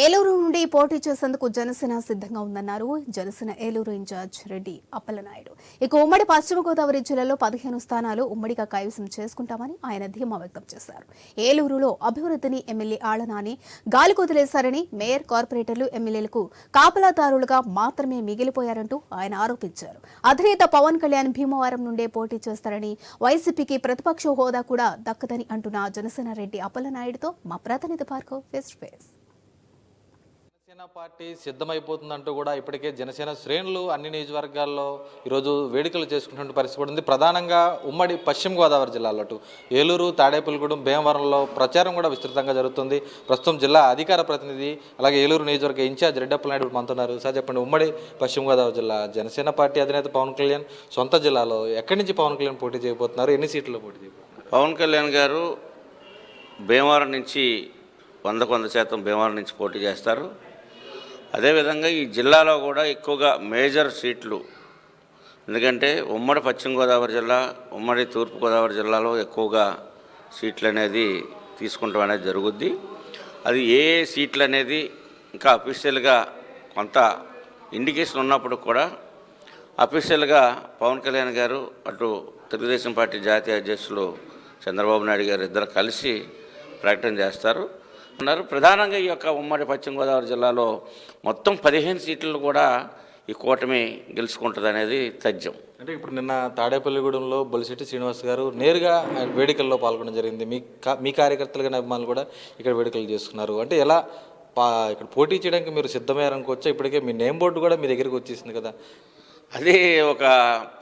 Eluru నుండి పోటీ చేసేందుకు జనసేన సిద్ధంగా ఉందన్నారు. జనసేన ఏలూరు ఇన్ఛార్జ్ రెడ్డి అప్పలనాయుడు. ఇక ఉమ్మడి పశ్చిమ గోదావరి జిల్లాలో పదిహేను స్థానాలు ఉమ్మడిగా కైవసం చేసుకుంటామని ఆయన ధీమా వ్యక్తం చేశారు. ఏలూరులో అభివృద్ధిని ఎమ్మెల్యే ఆళనాని గాలి కుదిలేశారని మేయర్ కార్పొరేటర్లు ఎమ్మెల్యేలకు కాపలాదారులుగా మాత్రమే మిగిలిపోయారంటూ ఆయన ఆరోపించారు. అధినేత పవన్ కళ్యాణ్ భీమవరం నుండే పోటీ చేస్తారని వైసీపీకి ప్రతిపక్ష హోదా కూడా దక్కదని అంటున్న జనసేన రెడ్డి అప్పలనాయుడుతో మా ప్రతినిధి పార్కో face to face. Janasena party సిద్ధమైపోతుందంటూ కూడా ఇప్పటికే జనసేన శ్రేణులు అన్ని నియోజకవర్గాల్లో ఈరోజు వేడుకలు చేసుకున్నటువంటి పరిస్థితి ఉంది. ప్రధానంగా ఉమ్మడి పశ్చిమ గోదావరి జిల్లాలో అటు ఏలూరు తాడేపల్లిగూడెం భీమవరంలో ప్రచారం కూడా విస్తృతంగా జరుగుతుంది. ప్రస్తుతం జిల్లా అధికార ప్రతినిధి అలాగే ఏలూరు నియోజకవర్గ ఇన్ఛార్జ్ రెడ్డప్పల నాయుడు మంతున్నారు సార్ చెప్పండి ఉమ్మడి పశ్చిమ గోదావరి జిల్లా జనసేన పార్టీ అధినేత పవన్ కళ్యాణ్ సొంత జిల్లాలో ఎక్కడి నుంచి పవన్ కళ్యాణ్ పోటీ చేయబోతున్నారు? ఎన్ని సీట్లు పోటీ చేయబోతున్నారు? పవన్ కళ్యాణ్ గారు భీమవరం నుంచి వందకు వంద శాతం భీమవరం నుంచి పోటీ చేస్తారు. అదేవిధంగా ఈ జిల్లాలో కూడా ఎక్కువగా మేజర్ సీట్లు. ఎందుకంటే ఉమ్మడి పశ్చిమ గోదావరి జిల్లా ఉమ్మడి తూర్పుగోదావరి జిల్లాలో ఎక్కువగా సీట్లు అనేది తీసుకుంటాం అనేది జరుగుద్ది. అది ఏ ఏ సీట్లు అనేది ఇంకా అఫీషియల్గా కొంత ఇండికేషన్ ఉన్నప్పుడు కూడా అఫీషియల్గా పవన్ కళ్యాణ్ గారు అటు తెలుగుదేశం పార్టీ జాతీయ అధ్యక్షులు చంద్రబాబు నాయుడు గారు ఇద్దరు కలిసి ప్రకటన చేస్తారు. ఉన్నారు. ప్రధానంగా ఈ యొక్క ఉమ్మడి పశ్చిమ గోదావరి జిల్లాలో మొత్తం పదిహేను సీట్లు కూడా ఈ కూటమి గెలుచుకుంటుంది అనేది తథ్యం. అంటే ఇప్పుడు నిన్న తాడేపల్లిగూడెంలో బొలిశెట్టి శ్రీనివాస్ గారు నేరుగా వేడుకల్లో పాల్గొనడం జరిగింది. మీ మీ కార్యకర్తలు కానీ అభిమానులు కూడా ఇక్కడ వేడుకలు చేసుకున్నారు. అంటే ఎలా పా ఇక్కడ పోటీ చేయడానికి మీరు సిద్ధమయ్యారనుకోవచ్చా ఇప్పటికే మీ నేమ్ బోర్డు కూడా మీ దగ్గరికి వచ్చేసింది కదా. అది ఒక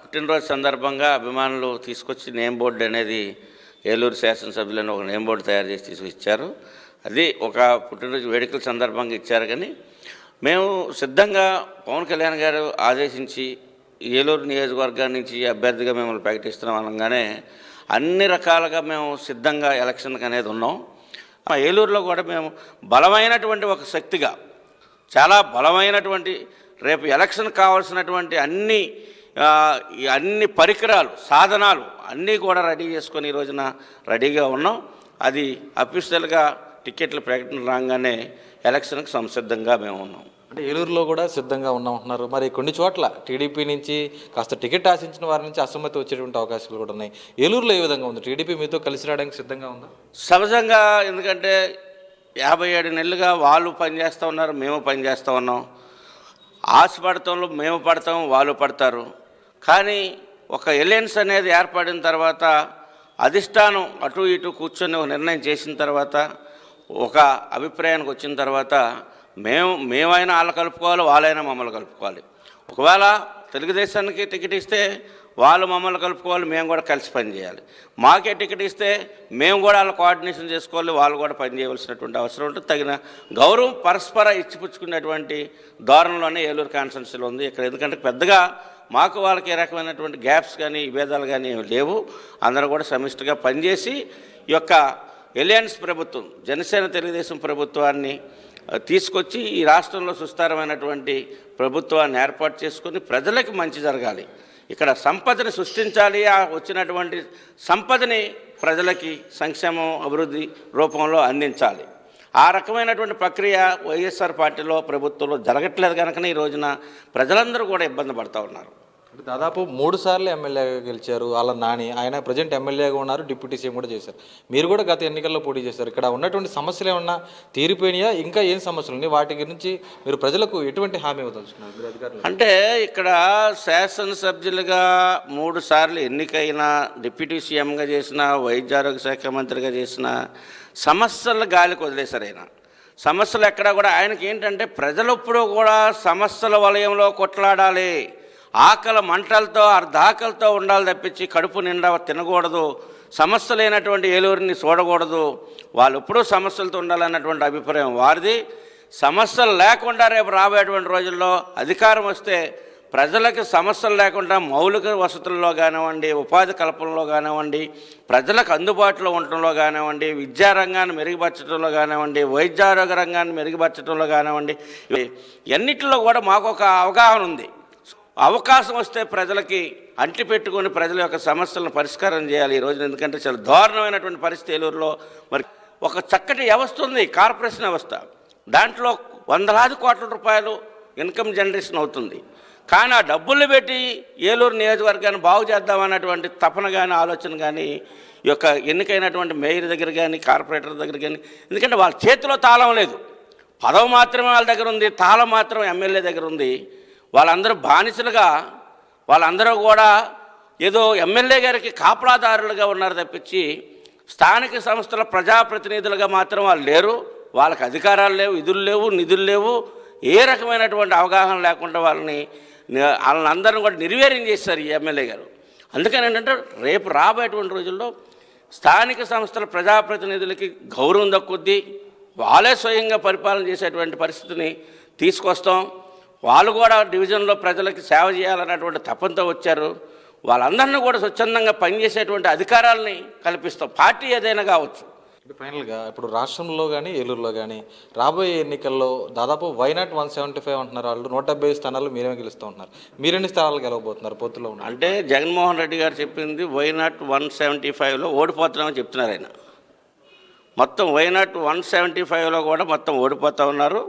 పుట్టినరోజు సందర్భంగా అభిమానులు తీసుకొచ్చి నేమ్ బోర్డు అనేది ఏలూరు శాసనసభ్యులను ఒక నేమ్ బోర్డు తయారు చేసి తీసుకొచ్చారు. అది ఒక పుట్టినరోజు వేడుకల సందర్భంగా ఇచ్చారు కానీ మేము సిద్ధంగా పవన్ కళ్యాణ్ గారు ఆదేశించి ఏలూరు నియోజకవర్గం నుంచి అభ్యర్థిగా మిమ్మల్ని ప్రకటిస్తున్నాం అనగానే అన్ని రకాలుగా మేము సిద్ధంగా ఎలక్షన్కి అనేది ఉన్నాం. ఆ ఏలూరులో కూడా మేము బలమైనటువంటి ఒక శక్తిగా చాలా బలమైనటువంటి రేపు ఎలక్షన్ కావాల్సినటువంటి అన్ని అన్ని పరికరాలు సాధనాలు అన్నీ కూడా రెడీ చేసుకొని ఈ రోజున రెడీగా ఉన్నాం. అది అఫీషియల్గా టికెట్ల ప్రకటన రాగానే ఎలక్షన్కి సంసిద్ధంగా మేము ఉన్నాం. అంటే ఏలూరులో కూడా సిద్ధంగా ఉన్నామంటున్నారు మరి కొన్ని చోట్ల టీడీపీ నుంచి కాస్త టికెట్ ఆశించిన వారి నుంచి అసమ్మతి వచ్చేటువంటి అవకాశాలు కూడా ఉన్నాయి. ఏలూరులో ఏ విధంగా ఉంది? టీడీపీ మీతో కలిసి రావడానికి సిద్ధంగా ఉందా? సహజంగా ఎందుకంటే యాభై ఏడు నెలలుగా వాళ్ళు పనిచేస్తూ ఉన్నారు మేము పనిచేస్తూ ఉన్నాం. ఆశ పడతంలో మేము పడతాం వాళ్ళు పడతారు. కానీ ఒక ఎలియన్స్ అనేది ఏర్పడిన తర్వాత అధిష్టానం అటు ఇటు కూర్చొని ఒక నిర్ణయం చేసిన తర్వాత ఒక అభిప్రాయానికి వచ్చిన తర్వాత మేము మేమైనా వాళ్ళు కలుపుకోవాలి వాళ్ళైనా మమ్మల్ని కలుపుకోవాలి. ఒకవేళ తెలుగుదేశానికి టికెట్ ఇస్తే వాళ్ళు మమ్మల్ని కలుపుకోవాలి మేము కూడా కలిసి పనిచేయాలి మాకే టికెట్ ఇస్తే మేము కూడా వాళ్ళ కోఆర్డినేషన్ చేసుకోవాలి వాళ్ళు కూడా పనిచేయవలసినటువంటి అవసరం ఉంటుంది. తగిన గౌరవం పరస్పర ఇచ్చిపుచ్చుకునేటువంటి ధోరణిలోనే ఏలూరు కాన్స్టిట్యున్సీలో ఉంది ఇక్కడ. ఎందుకంటే పెద్దగా మాకు వాళ్ళకి ఏ రకమైనటువంటి గ్యాప్స్ కానీ విభేదాలు కానీ లేవు. అందరూ కూడా సమిష్టిగా పనిచేసి ఈ యొక్క ఎలియన్స్ ప్రభుత్వం జనసేన తెలుగుదేశం ప్రభుత్వాన్ని తీసుకొచ్చి ఈ రాష్ట్రంలో సుస్థిరమైనటువంటి ప్రభుత్వాన్ని ఏర్పాటు చేసుకొని ప్రజలకు మంచి జరగాలి. ఇక్కడ సంపదని సృష్టించాలి ఆ వచ్చినటువంటి సంపదని ప్రజలకి సంక్షేమం అభివృద్ధి రూపంలో అందించాలి. ఆ రకమైనటువంటి ప్రక్రియ వైఎస్ఆర్ పార్టీలో ప్రభుత్వంలో జరగట్లేదు కనుకనే ఈ రోజున ప్రజలందరూ కూడా ఇబ్బంది పడుతూ ఉన్నారు. దాదాపు మూడు సార్లు ఎమ్మెల్యేగా గెలిచారు వాళ్ళ నాని. ఆయన ప్రజెంట్ ఎమ్మెల్యేగా ఉన్నారు డిప్యూటీ సీఎం కూడా చేశారు. మీరు కూడా గత ఎన్నికల్లో పోటీ చేశారు. ఇక్కడ ఉన్నటువంటి సమస్యలు ఏమన్నా తీరిపోయినాయా? ఇంకా ఏం సమస్యలు ఉన్నాయి? వాటి గురించి మీరు ప్రజలకు ఎటువంటి హామీ ఇవ్వదలుచుకున్నారు? మీరు అధికారులు. అంటే ఇక్కడ శాసనసభ్యులుగా మూడు సార్లు ఎన్నికైన డిప్యూటీ సీఎంగా చేసిన వైద్య ఆరోగ్య శాఖ మంత్రిగా చేసిన సమస్యలు గాలికి వదిలేశారు ఆయన. సమస్యలు ఎక్కడా కూడా ఆయనకి ఏంటంటే ప్రజలు ఇప్పుడు కూడా సమస్యల వలయంలో కొట్లాడాలి. ఆకలి మంటలతో అర్ధాకలతో ఉండాలి తప్పించి కడుపు నిండా తినకూడదు. సమస్య లేనటువంటి ఏలూరిని చూడకూడదు. వాళ్ళు ఎప్పుడూ సమస్యలతో ఉండాలన్నటువంటి అభిప్రాయం వారిది. సమస్యలు లేకుండా రేపు రాబోయేటువంటి రోజుల్లో అధికారం వస్తే ప్రజలకు సమస్యలు లేకుండా మౌలిక వసతుల్లో కానివ్వండి ఉపాధి కల్పనలో కానివ్వండి ప్రజలకు అందుబాటులో ఉండటంలో కానివ్వండి విద్యారంగాన్ని మెరుగుపరచడంలో కానివ్వండి వైద్యారోగ్య రంగాన్ని మెరుగుపరచడంలో కానివ్వండి ఎన్నిటిలో కూడా మాకు ఒక అవగాహన ఉంది. అవకాశం వస్తే ప్రజలకి అంటి పెట్టుకొని ప్రజల యొక్క సమస్యలను పరిష్కారం చేయాలి ఈ రోజున. ఎందుకంటే చాలా దారుణమైనటువంటి పరిస్థితి ఏలూరులో. మరి ఒక చక్కటి వ్యవస్థ ఉంది కార్పొరేషన్ వ్యవస్థ. దాంట్లో వందలాది కోట్ల రూపాయలు ఇన్కమ్ జనరేషన్ అవుతుంది. కానీ ఆ డబ్బులు పెట్టి ఏలూరు నియోజకవర్గాన్ని బాగు చేద్దామన్నటువంటి తపన కానీ ఆలోచన కానీ ఈ యొక్క ఎన్నికైనటువంటి మేయర్ దగ్గర కానీ కార్పొరేటర్ దగ్గర కానీ ఎందుకంటే వాళ్ళ చేతిలో తాళం లేదు. పదవి మాత్రమే వాళ్ళ దగ్గర ఉంది తాళం మాత్రం ఎమ్మెల్యే దగ్గర ఉంది. వాళ్ళందరూ బానిసలుగా వాళ్ళందరూ కూడా ఏదో ఎమ్మెల్యే గారికి కాపలాదారులుగా ఉన్నారు తప్పించి స్థానిక సంస్థల ప్రజాప్రతినిధులుగా మాత్రం వాళ్ళు లేరు. వాళ్ళకి అధికారాలు లేవు విధులు లేవు నిధులు లేవు. ఏ రకమైనటువంటి అవగాహన లేకుండా వాళ్ళని వాళ్ళని కూడా నిర్వీర్యం చేశారు ఈ ఎమ్మెల్యే గారు. అందుకని ఏంటంటే రేపు రాబోయేటువంటి రోజుల్లో స్థానిక సంస్థల ప్రజాప్రతినిధులకి గౌరవం దక్కుద్ది. వాళ్ళే స్వయంగా పరిపాలన చేసేటువంటి పరిస్థితిని తీసుకొస్తాం. వాళ్ళు కూడా డివిజన్లో ప్రజలకి సేవ చేయాలన్నటువంటి తపంతో వచ్చారు. వాళ్ళందరినీ కూడా స్వచ్ఛందంగా పనిచేసేటువంటి అధికారాలని కల్పిస్తాం. పార్టీ ఏదైనా కావచ్చు. ఫైనల్గా ఇప్పుడు రాష్ట్రంలో కానీ ఏలూరులో కానీ రాబోయే ఎన్నికల్లో దాదాపు వైనాట్ వన్ సెవెంటీ ఫైవ్ అంటున్నారు వాళ్ళు. నూట డెబ్బై స్థానాలు మీరేమే గెలుస్తూ ఉంటున్నారు. మీరెన్ని స్థానాలు గెలవబోతున్నారు పొత్తులో ఉన్నారు అంటే జగన్మోహన్ రెడ్డి గారు చెప్పింది వైనాట్ వన్ సెవెంటీ ఫైవ్లో ఓడిపోతున్నామని చెప్తున్నారు ఆయన. మొత్తం వైనాట్ వన్ సెవెంటీ ఫైవ్లో కూడా మొత్తం ఓడిపోతూ ఉన్నారు.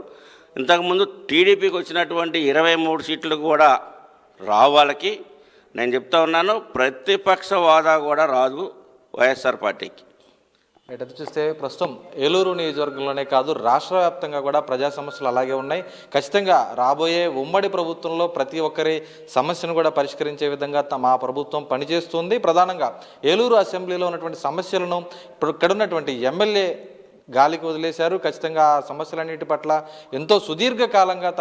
ఇంతకుముందు టీడీపీకి వచ్చినటువంటి ఇరవై మూడు సీట్లు కూడా రావు వాళ్ళకి. నేను చెప్తా ఉన్నాను ప్రతిపక్ష వాదా కూడా రాదు వైఎస్ఆర్ పార్టీకి. ఎటు చూస్తే ప్రస్తుతం ఏలూరు నియోజకవర్గంలోనే కాదు రాష్ట్ర వ్యాప్తంగా కూడా ప్రజా సమస్యలు అలాగే ఉన్నాయి. ఖచ్చితంగా రాబోయే ఉమ్మడి ప్రభుత్వంలో ప్రతి ఒక్కరి సమస్యను కూడా పరిష్కరించే విధంగా తమ మా ప్రభుత్వం పనిచేస్తుంది. ప్రధానంగా ఏలూరు అసెంబ్లీలో ఉన్నటువంటి సమస్యలను ఇప్పుడు ఇక్కడ ఉన్నటువంటి ఎమ్మెల్యే గాలికి వదిలేశారు. ఖచ్చితంగా ఆ సమస్యలన్నిటి పట్ల ఎంతో సుదీర్ఘ కాలంగా